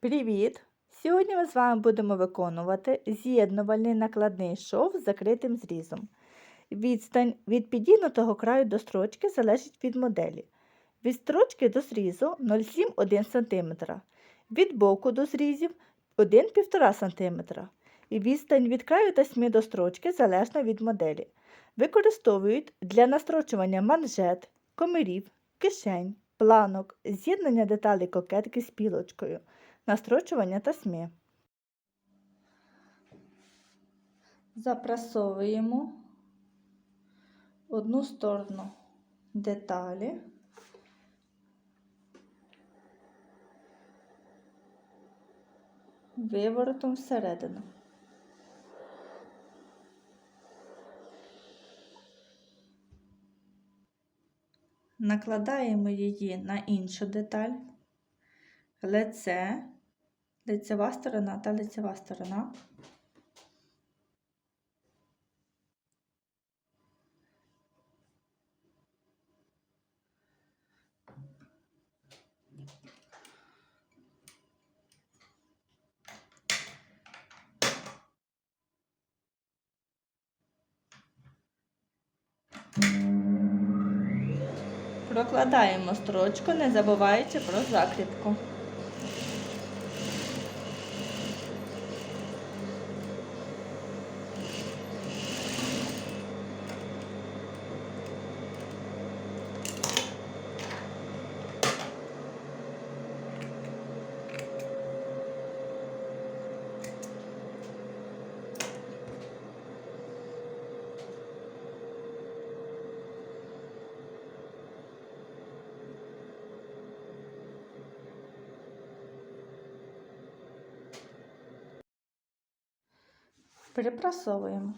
Привіт! Сьогодні ми з вами будемо виконувати з'єднувальний накладний шов з закритим зрізом. Відстань від підігнутого краю до строчки залежить від моделі. Від строчки до зрізу 0,7-1 см, від боку до зрізів 1,5 см. І відстань від краю тасьми до строчки залежно від моделі. Використовують для настрочування манжет, комирів, кишень, планок, з'єднання деталей кокетки з пілочкою настрочування тасьми. Запрасовуємо одну сторону деталі. Виворотом всередину. Накладаємо її на іншу деталь, лице, лицева сторона та лицева сторона. Прокладаємо строчку, не забуваючи про закріпку. Перепрасовуємо.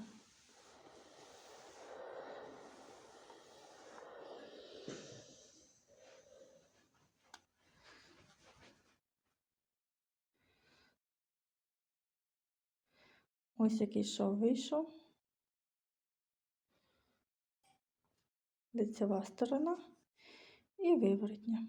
Ось який шов вийшов. Лицева сторона і виворотня.